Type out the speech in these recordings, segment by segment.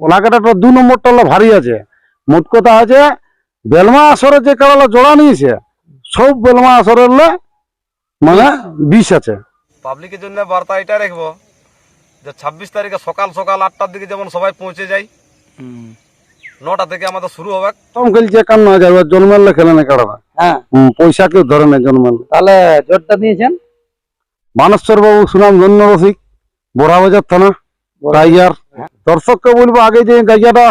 কলাকাটাটা দু নম্বরটা হলো ভারী আছে। মোট কথা আছে বেলমা আসরে যে কাড়ালা জোড়া নিয়েছে সব বেলমা আসরের মানে বিষ আছে। পাবলিকের জন্য বার্তা এটা রাখব যে ছাব্বিশ তারিখে সকাল সকাল আটটার দিকে যেমন সবাই পৌঁছে যায় নটা থেকে আমাদের শুরু হবে। প্রথম খেলছে একান্ন হাজার এবার জন্মেলে খেলে না কাড়াটা হ্যাঁ। হুম, পয়সা কেউ ধরে নেই জন্মেলে তাহলে জোরটা দিয়েছেন? মানসর বাবু সুনাম ধন্য রসিক বড়াবাজার থানা টাইগার। দর্শককে বলব আগে যে জায়গাটা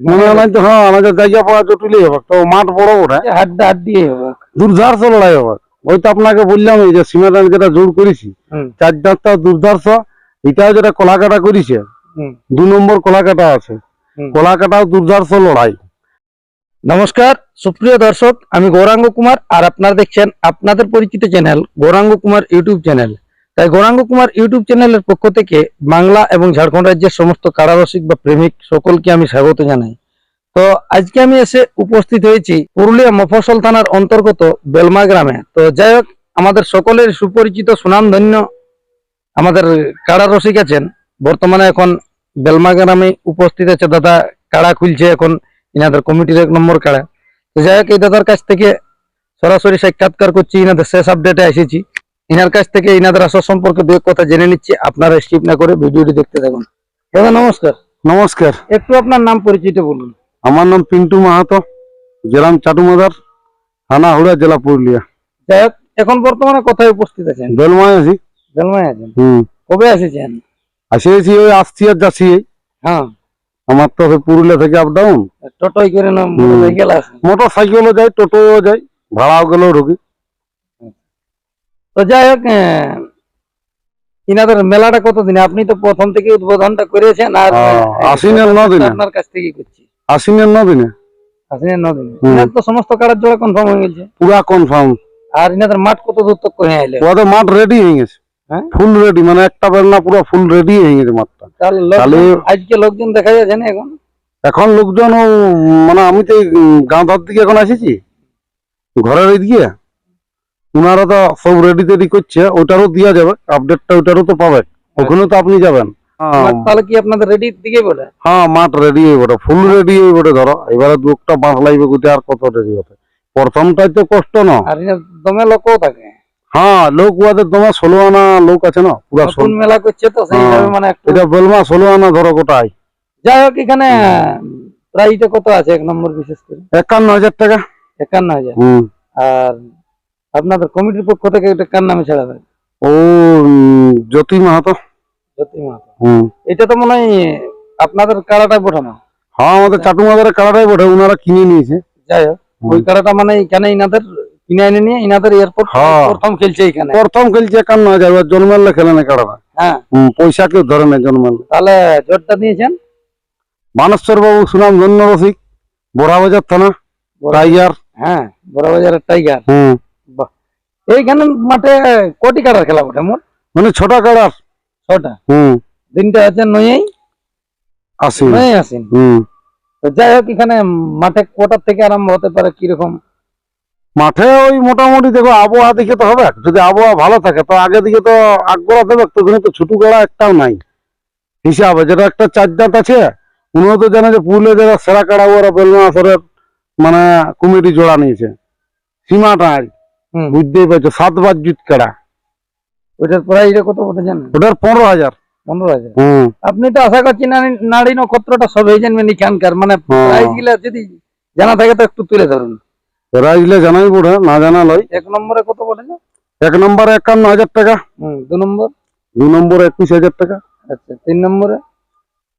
মনে হয় তো হ্যাঁ আমাদের জায়গা পাওয়া জটিলই হবে তো মাঠ বড় ওঠে। হাড্ডা হাড্ডি হবে দুর্ধার্ষ লড়াই হবে। ওই তো আপনাকে বললাম এই যে সীমাদান যেটা জোর করেছি চার দাঁতটা দুর্ধার্ষ এটাও যেটা কলাকাটা করেছে দু নম্বর কলাকাটা আছে। কলাকাটাও দুর্ধার্ষ লড়াই। নমস্কার সুপ্রিয় দর্শক আমি গৌরাঙ্গ কুমার আর আপনারা দেখছেন আপনাদের পরিচিত channel Gouranga Kumar YouTube channel তাই গৌরাঙ্গ কুমার ইউটিউব চ্যানেলের পক্ষ থেকে বাংলা এবং ঝাড়খণ্ড রাজ্যের সমস্ত কারারসিক বা প্রেমিক সকলকে আমি স্বাগত জানাই। তো আজকে আমি এসে উপস্থিত হয়েছি পুরুলিয়া মফসল থানার অন্তর্গত বেলমা গ্রামে। তো যাই হোক, আমাদের সকলের সুপরিচিত সুনামধন্য আমাদের কাড়া রসিক আছেন। বর্তমানে এখন বেলমা গ্রামে উপস্থিত আছে দাদা কাড়া খুলছে এখন, ইনাদের কমিটির এক নম্বর কাড়া। তো যাই হোক, এই দাদার কাছ থেকে সরাসরি সাক্ষাৎকার করছি, ইনাদের শেষ আপডেটে এসেছি। ইনার কাছ থেকে ইনাদের আসর সম্পর্কে দু এক কথা জেনে নিচ্ছি আপনারা স্কিপ না করে ভিডিওটি দেখতে থাকুন। দাদা নমস্কার। নমস্কার। একটু আপনার নাম পরিচিত বলুন। আমার নাম পিন্টু মাহাতো গ্রাম চাটুমাদার থানা হুড়া জেলা পুরুলিয়া। যাই হোক এখন বর্তমানে কোথায় উপস্থিত আছেন? বেলমায় আছি। বেলমায় আছেন? হুম। কবে এসেছেন আসিয়েছি ওই আসছি আর যাচ্ছি হ্যাঁ। আমার তো পুরুলিয়া থেকে আপ ডাউন টোটোই করে না মোটর সাইকেলও যায় টোটোও যায় ভাড়াও গেলেও ঢুকি। তো যাই হোক ইনাদের মেলাটা কতদিন? আপনি তো প্রথম থেকে উদ্বোধনটা করেছেন আর হ্যাঁ, আশ্বিনের নদিনে। আপনার কাছ থেকে করছি। আশ্বিনের নদিনে আশ্বিনের। ইনার তো সমস্ত কার্ডের জোড়া কনফার্ম হয়ে গেছে। পুরা কনফার্ম আর ইনাদের মাঠ কত দূর তক করে আইলে ওদের মাঠ রেডি হয়ে গেছে। হ্যাঁ? ফুল রেডি মানে একটা বেল না পুরো ফুল রেডি হয়ে গেছে মাঠটা। তাহলে আজকে লোকজন দেখা যাচ্ছে না এখন? এখন লোকজন মানে আমি তো এই, উম, গাঁ দিকে এখন এসেছি ঘরের এইদিকে ওনারা তো সব রেডি টেডি করছে ওটারও দেওয়া যাবে আপডেটটা ওটারও তো পাবে ওখানে তো আপনি যাবেন। হ্যাঁ, তাহলে কি আপনাদের রেডির দিকে বলে? হ্যাঁ মাঠ রেডি হয়ে বটে ফুল রেডি হয়ে বটে ধরো এবারে দু একটা বাঁশ লাগবে কোথায় আর কত রেডি হবে? প্রথমটাই তো কষ্ট না। আর দমে লোকও থাকে। হ্যাঁ লোক ওদের তোমার ষোলো আনা লোক আছে না পুরা মেলা করছে তো সেইভাবে। মানে এটা বেলমা ষোলো আনা ধরো গোটাই যাই হোক এখানে প্রাইসটা কত আছে এক নম্বর বিশেষ করে? একান্ন হাজার টাকা। একান্ন হাজার। আর আপনাদের কমিটির পক্ষ থেকে এটা কার নামে ছাড়াবে ও জ্যোতি মাহাতো। জ্যোতি মাহাতো। হুম। এটা তো মনে হয় আপনাদের কারাটাই পাঠানো হ্যাঁ আমাদের চাটুমাদারের কারাটাই বটে ওনারা কিনে নিয়েছে। যাই হোক ওই কারাটা মানে এখানে ইনাদের কিনে এনে নিয়ে ইনাদের এয়ারপোর্ট হ্যাঁ। প্রথম খেলছে এখানে। প্রথম খেলছে একান্ন হাজার এবার জন্মালে খেলে না কাড়াটা। হ্যাঁ। পয়সা কেউ ধরে না জন্মালে। তাহলে জোরটা দিয়েছেন? মানসর বাবু সুনাম ধন্য রসিক বড়াবাজার থানা টাইগার। হ্যাঁ বড় টাইগার। হুম। এইখানে মাঠে কোটি কাটার খেলা ওঠে মোট? মানে ছোটা কাড়ার। ছটা? হুম। দিনটা আছে নয়েই আসি নয়ে আসেন? হুম। তো যাই হোক এখানে মাঠে কোটার থেকে আরম্ভ হতে পারে কীরকম? মাঠে ওই মোটামুটি দেখো আবহাওয়া দিকে তো হবে। যদি আবহাওয়া ভালো থাকে তো আগে দিকে তো আগ্রহ দেবে তো ওখানে তো ছোটো গড়া একটাও নাই। হিসাবে যেটা একটা চার দাঁত আছে উনিও তো জানে যে পুরুলিয়া জেলার সেরা কাড়া ওরা বেলমা আসরের মানে কমিটি জোড়া নিয়েছে। সীমাটাই হুম বুঝতেই পারছ সাতবার জুত কাড়া? ওইটার প্রাইসটা কত ওটা জানেন? ওটার পনেরো হাজার। পনেরো হাজার। হুম। আপনি তো আশা করছি না নারী নক্ষত্রটা সবই জানবেন এখানকার মানে। প্রাইসগুলা যদি জানা থাকে তো একটু তুলে ধরুন। এগুলো জানাই না জানা লয়। এক নম্বরে কত এক নম্বরে একান্ন হাজার টাকা। দু নম্বর। দু নম্বরে একুশ হাজার টাকা। আচ্ছা তিন নম্বরে।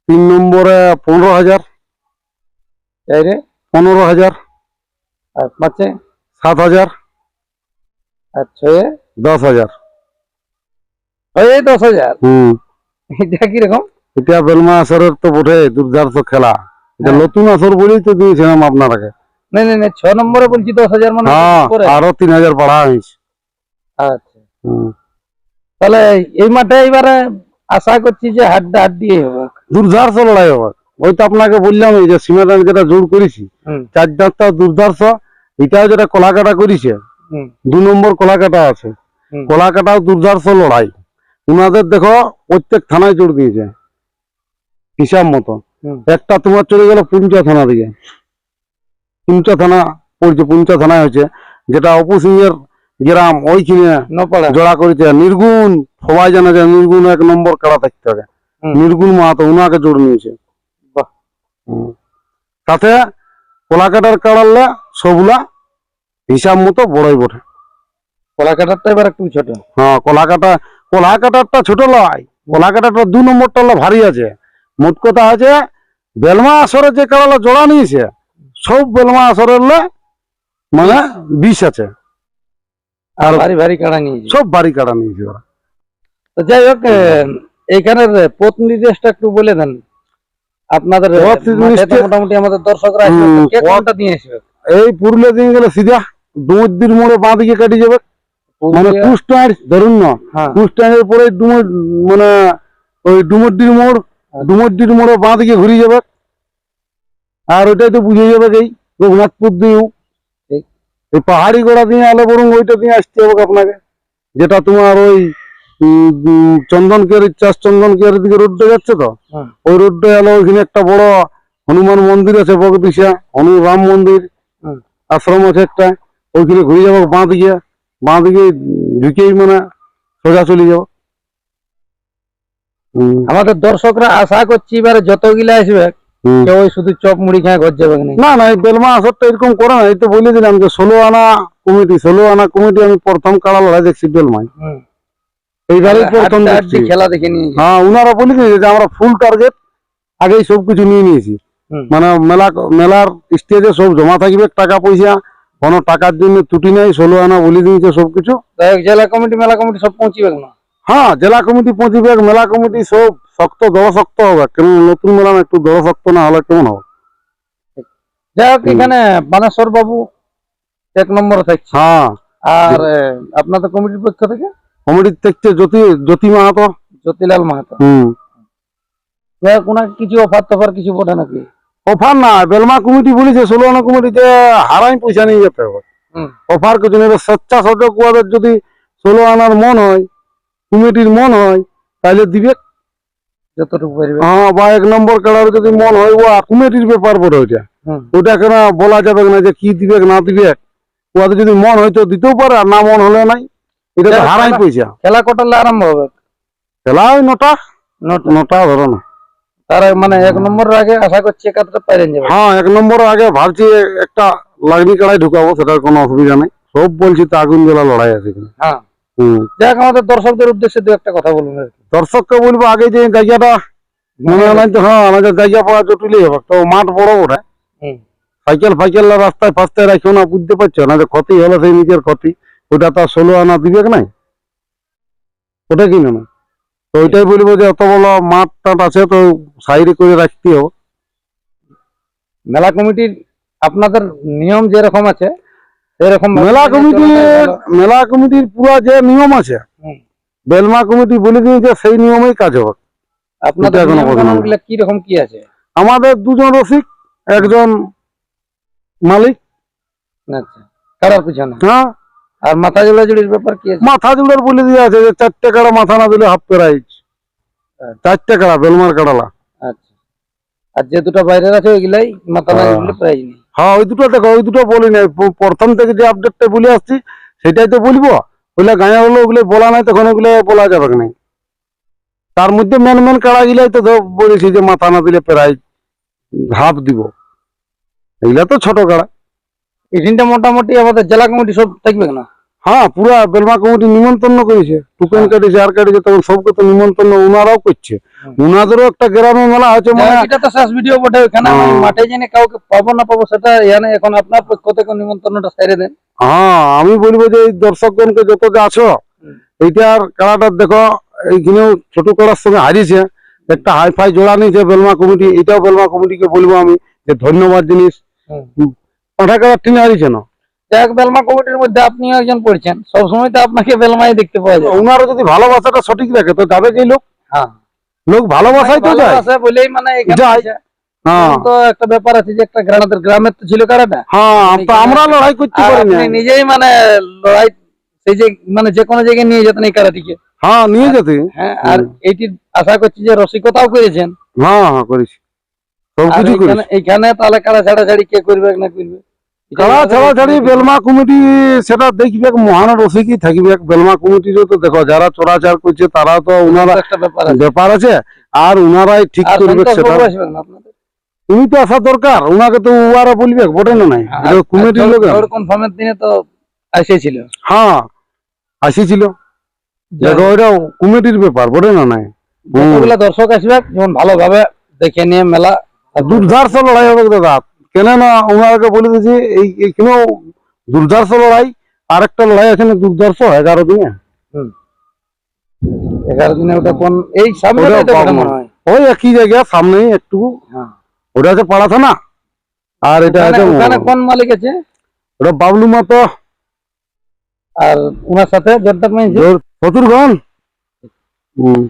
তিন নম্বরে পনেরো হাজার। চাইরে পনেরো হাজার। আর পাঁচে? সাত হাজার। আর ছয়ে দশ হাজার। ছয়ে দশ হাজার? হুম। এটা কীরকম এটা বেলমা আসরের তো বটে খেলা। এটা হ্যাঁ। নতুন আসর বলেই তো দিয়েছিলাম আপনারাকে না না না ছ নম্বরে বলছি দশ হাজার মানে হ্যাঁ আরও তিন হাজার বাড়া হয়েছে। আচ্ছা। তাহলে এই মাঠে এবারে আশা করছি যে হাড্ডা হাড্ডি হবে। দুর্ধার্ষ লড়াই হবে। ওই তো আপনাকে বললাম এই যে সীমাদান যেটা জোর করেছি চার দাঁতটা দুর্ধার্ষ এটাও যেটা কলাকাটা করেছে দু নম্বর কলাকাটা আছে। কলাকাটাও দুর্ধার্ষ লড়াই। উনাদের দেখো প্রত্যেক থানায় জোর দিয়েছে। হিসাব মতো। একটা তোমার চলে গেল পুঞ্চা থানা দিকে। পুঞ্চা থানা পড়ছে পুঞ্চা থানায় হয়েছে যেটা অপু সিংয়ের গ্রাম ওইখানে জোড়া করেছে। নির্গুণ সবাই জানে যে নির্গুণ এক নম্বর কাড়া থাকতে হবে। নির্গুণ মাহাতো উনাকে জোর নিয়েছে। তাতে কলাকাটার কাড়ালে সবগুলা হিসাব মতো বড়ই বটে। কলাকাটারটা এবার একটু ছোট। হ্যাঁ কলাকাটা কলাকাটারটা ছোট লয়। কলাকাটারটা দু নম্বরটা হলো ভারী আছে। মোট কথা আছে বেলমা আসরে যে কাড়ালা জোড়া নিয়েছে সব বেলমা আসরের মানে বিষ আছে। আর ভারী ভারী কাড়া নিয়েছে। সব বাড়ি কাড়া নিয়েছে ওরা। তো যাই হোক এইখানের নির্দেশটা একটু বলে দেন। আপনাদের মোটামুটি আমাদের দর্শকরা কোনটা দিয়ে আসবে? এই পুরুলিয়া দিয়ে গেলে সিধা। ডুমুরদির মোড়ে বাঁ দিকে কাটি যাবে। মানে কুস্টার ধরুন না হ্যাঁ। কুস্টারের পরে ডুমুর মানে ওই ডুমুরডির মোড় ডুমুরডির মোড়ে বাঁ দিকে ঘুরে যাবে। আর ওইটাই তো বুঝে যাবে এই রঘুনাথপুর দিয়েও। এই পাহাড়ি গোড়া দিয়ে আলো বরং ওইটা দিয়ে আসতে হবে আপনাকে। যেটা তোমার ওই চন্দন কেয়ারি চাষ চন্দন কেয়ারির দিকে রোডটা যাচ্ছে তো? ওই রোডটা এলো ওইখানে একটা বড় হনুমান মন্দির আছে বগদিশা হনু রাম মন্দির। আশ্রম আছে একটা। ওইখানে ঘুরে যাব বাঁ দিকে বাঁ দিকে ঢুকেই মানে সোজা চলে যাব। আমাদের দর্শকরা আশা করছি এবারে যতগুলা আসবে কেউ শুধু চপ মুড়ি খায় ঘর যাবে না না না এই বেলমা আসরটা এরকম করে না এই তো বলে দিলাম যে ষোলো আনা কমিটি ষোলো আনা কমিটি আমি প্রথম কাড়া লড়াই দেখছি বেলমায়। প্রথম দেখছি। খেলা দেখে হ্যাঁ ওনারা বলে দিয়েছে যে আমরা ফুল টার্গেট আগেই সব কিছু নিয়ে নিয়েছি। মানে মেলা মেলার স্টেজে সব জমা থাকবে টাকা পয়সা কোনো টাকার জন্য ত্রুটি নাই ষোলো আনা বলে দিয়েছে সবকিছু। জেলা কমিটি মেলা কমিটি সব পৌঁছিবে না হ্যাঁ জেলা কমিটি পৌঁছিবে মেলা কমিটি সব শক্ত দড় শক্ত হবে। কেন নতুন মেলা একটু দরশক্ত না হলে কেমন হবে? যাই হোক এখানে বানেশ্বর বাবু এক নম্বরে থাকছে। হ্যাঁ। আর আপনাদের কমিটির পক্ষ থেকে? কমিটির থেকে জ্যোতি জ্যোতি মাহাতো। জ্যোতিলাল মাহাতো। হুম। যাই হোক ওনাকে কিছু অফার টফার কিছু বটে নাকি? অফার না বেলমা কমিটি বলেছে ষোলো আনা কমিটিতে হারাই পয়সা নিয়ে যেতে হবে। অফার কিছু নেই এবার স্বেচ্ছাসেবক ওদের যদি ষোলো আনার মন হয় কমিটির মন হয় তাহলে দিবে। যতটুকু পারবে। হ্যাঁ বা এক নম্বর কালার যদি মন হয় ও কমিটির ব্যাপার পড়ে ওইটা ওটা কেন বলা যাবে না যে কি দিবে না দিবে? ওদের যদি মন হয় তো দিতেও পারে আর না মন হলে নাই। এটা হারাই খেলা- পয়সা। খেলা কটালে আরম্ভ হবে? খেলা ওই নটা। নটা। নটা ধরো না। তার মানে এক আগে আশা করছি একাত্তর পাইলেন যাবে। হ্যাঁ এক নম্বর আগে ভাবছি একটা লাগনি কাড়াই ঢুকাবো সেটার কোনো অসুবিধা নেই। সব বলছি তো আগুন জ্বলা লড়াই আছে হ্যাঁ। যাক আমাদের দর্শকদের উদ্দেশ্যে দু একটা কথা বলুন দর্শককে বলব আগে যে জায়গাটা মনে হয় তো হ্যাঁ আমাদের জায়গা পাওয়া জটিলই হবে তো মাঠ বড় ওঠে সাইকেল ফাইকেল রাস্তায় ফাস্তায় রাখিও না বুঝতে পারছ না যে ক্ষতি হলো সেই নিজের ক্ষতি। ওটা তো আর ষোলো আনা দিবে নাই। ওটা কিনে না তো ওইটাই বলব যে অত বড় মাঠ টাট আছে তো সাইডে করে রাখতে হবে মেলা কমিটির আপনাদের নিয়ম যেরকম আছে সেরকম মেলা ভালো। মেলা কমিটির পুরো যে নিয়ম আছে বেলমা কমিটি বলে দিয়েছে সেই নিয়মেই কাজ হবে। আপনাদের কি রকম কি আছে? আমাদের দুজন রসিক একজন মালিক। আচ্ছা কারার পিছনে? হ্যাঁ। আর মাথা জোড়া জুড়ির ব্যাপার কি আছে? মাথা জুড়ার বলে দিয়ে আছে যে চারটে কাড়া মাথা না দিলে হাফ প্রাইজ। চারটে কাড়া বেলমার কাড়ালা। আচ্ছা। আর যে দুটো বাইরের আছে ওইগুলাই মাথা না হ্যাঁ। প্রাইজ নেই। হ্যাঁ ওই দুটো দেখো ওই দুটো বলি প- প্রথম থেকে যে আপডেটটা বলে আসছি সেটাই তো বলব। ওইগুলা গাঁয়া হলো ওগুলো বলা নাই তখন ওগুলো বলা যাবে না তার মধ্যে মেন মেন কাড়া গিলাই তো বলেছি যে মাথা না দিলে প্রায় হাফ দিব। এগুলা তো ছোট কাড়া। এখানটা মোটামুটি আমাদের জেলা কমিটি সব থাকবে না? হ্যাঁ পুরা বেলমা কমিটি নিমন্ত্রণ করেছে টুকেন হ্যাঁ। কাটিছে আর কাটিছে তখন সবকে তো নিমন্ত্রণ ওনারাও করছে ওনাদেরও একটা গ্রামে মেলা হচ্ছে মানে এটা তো শেষ ভিডিও বটে ওখানে হ্যাঁ। মাঠে জেনে কাউকে পাবো না পাবো সেটা এখানে এখন আপনার পক্ষ থেকে নিমন্ত্রণটা সেরে দেন হ্যাঁ আমি বলব যে এই দর্শকগণকে যত যে আছো। এইটার খেলাটা দেখো এইখানেও ছোট করার সঙ্গে হারিয়েছে একটা হাই ফাই জোড়া নিয়েছে বেলমা কমিটি এটাও বেলমা কমিটিকে বলব আমি যে ধন্যবাদ জিনিস হুম। পাঠা খেলার টিমে হারিয়েছে না যাক বেলমা কমিটির মধ্যে আপনিও একজন পড়ছেন সবসময় তো আপনাকে বেলমাই দেখতে পাওয়া যায়। ওনারা যদি ভালোবাসাটা সঠিক রাখে তো যাবে কি লোক? হ্যাঁ। লোক ভালোবাসাই তো যায়। বলেই মানে যায়। আছে। হ্যাঁ। এখন তো একটা ব্যাপার আছে যে একটা গ্রামের গ্রামের তো ছিল কারাটা। হ্যাঁ তো আমরা লড়াই করতে পারি না নিজেই মানে লড়াই সেই যে মানে যে কোনো জায়গায় নিয়ে যেতেন এই কারাটিকে। হ্যাঁ নিয়ে যেতে। হ্যাঁ আর এইটির আশা করছি যে রসিকতাও করেছেন। হ্যাঁ হ্যাঁ করেছি। সবকিছু এইখানে তাহলে কারা ছাড়াছাড়ি কে করবে না করবে? কারা ছাড়া ছাড়ি বেলমা কমিটি সেটা দেখবে মহান রসিকই থাকবে বেলমা কমিটিরও তো দেখো যারা চোরাচার করছে তারা তো একটা ব্যাপার আছে। আর উনারাই ঠিক করবে সেটা উনি তো আসা দরকার উনাকে তো উয়ারা বলবে বটে না নাই? আর কমিটির লোক কনফার্মের দিনে তো এসেছিল হ্যাঁ আসিছিল দেখো ওইটা কমিটির ব্যাপার বটে না নাই। দর্শক আসবে যেমন ভালোভাবে দেখে নিয়ে মেলা দুর্ধার্ষ লড়াই হবে দাদা। কেন না ওনাকে বলে দিয়েছি এই এখানেও দুর্ধার্ষ লড়াই আর একটা লড়াই আছে না দুর্ধর্ষ এগারো দিনে। এগারো দিনে ওটা কোন এই সামনে ওই একই জায়গায় সামনেই একটু। হ্যাঁ। ওটা আছে পাড়া থানা। আর এটা ওখানে- আছে ওখানে কোন মালিক আছে? ওটা বাবলু মাতো। আর ওনার সাথে জোরদার মাইছে চতুর্গণ হুম।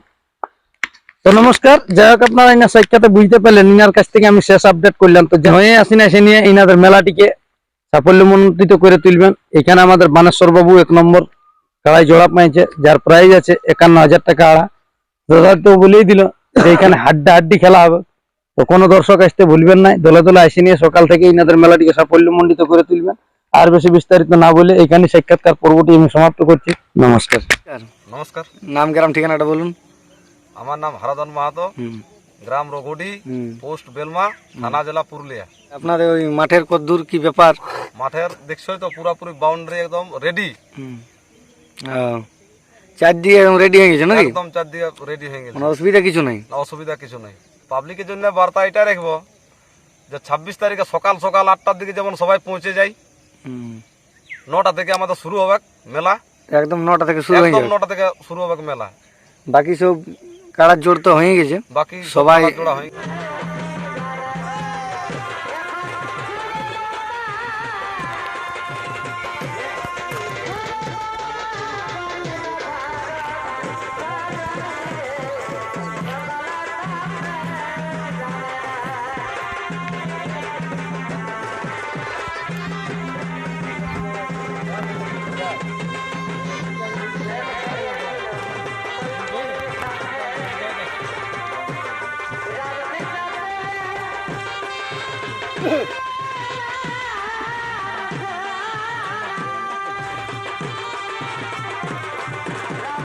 তো নমস্কার, যাই হোক আপনারা ইনার সাক্ষাতে বুঝতে পারলেন, ইনার কাছ থেকে আমি শেষ আপডেট করলাম। তো হয়ে আসি না এসে নিয়ে ইনাদের মেলাটিকে সাফল্যমণ্ডিত করে তুলবেন। এখানে আমাদের বানেশ্বর বাবু এক নম্বর কাড়াই জোড়া পাইছে, যার প্রাইজ আছে একান্ন হাজার টাকা আড়া। দাদা তো বলেই দিল যে এখানে হাড্ডা হাড্ডি খেলা হবে। তো কোনো দর্শক আসতে ভুলবেন না দলে দলে আসে নিয়ে সকাল থেকে ইনাদের মেলাটিকে সাফল্যমণ্ডিত করে তুলবেন। আর বেশি বিস্তারিত না বলে এখানে সাক্ষাৎকার পর্বটি আমি সমাপ্ত করছি। নমস্কার। নমস্কার। নাম, গ্রাম, ঠিকানাটা বলুন। আমার নাম হারাধন মাহাতো গ্রাম রঘুডি পোস্ট বেলমা থানা জেলা পুরুলিয়া। আপনাদের ওই মাঠের কদ্দূর কি ব্যাপার? মাঠের দেখছোই তো পুরাপুরি বাউন্ডারি একদম রেডি চারদিকে রেডি হয়ে গেছে নাকি? একদম চারদিকে রেডি হয়ে গেছে। অসুবিধা কিছু নাই? অসুবিধা কিছু নেই। পাবলিকের জন্য বার্তা এটা রাখব যে ছাব্বিশ তারিখে সকাল সকাল আটটার দিকে যেমন সবাই পৌঁছে যায় নটা থেকে আমাদের শুরু হবে মেলা। একদম নটা থেকে শুরু হয়ে যাবে। নটা থেকে শুরু হবে মেলা। বাকি সব কাড়ার জোর তো হয়ে গেছে। বাকি সবাই- 对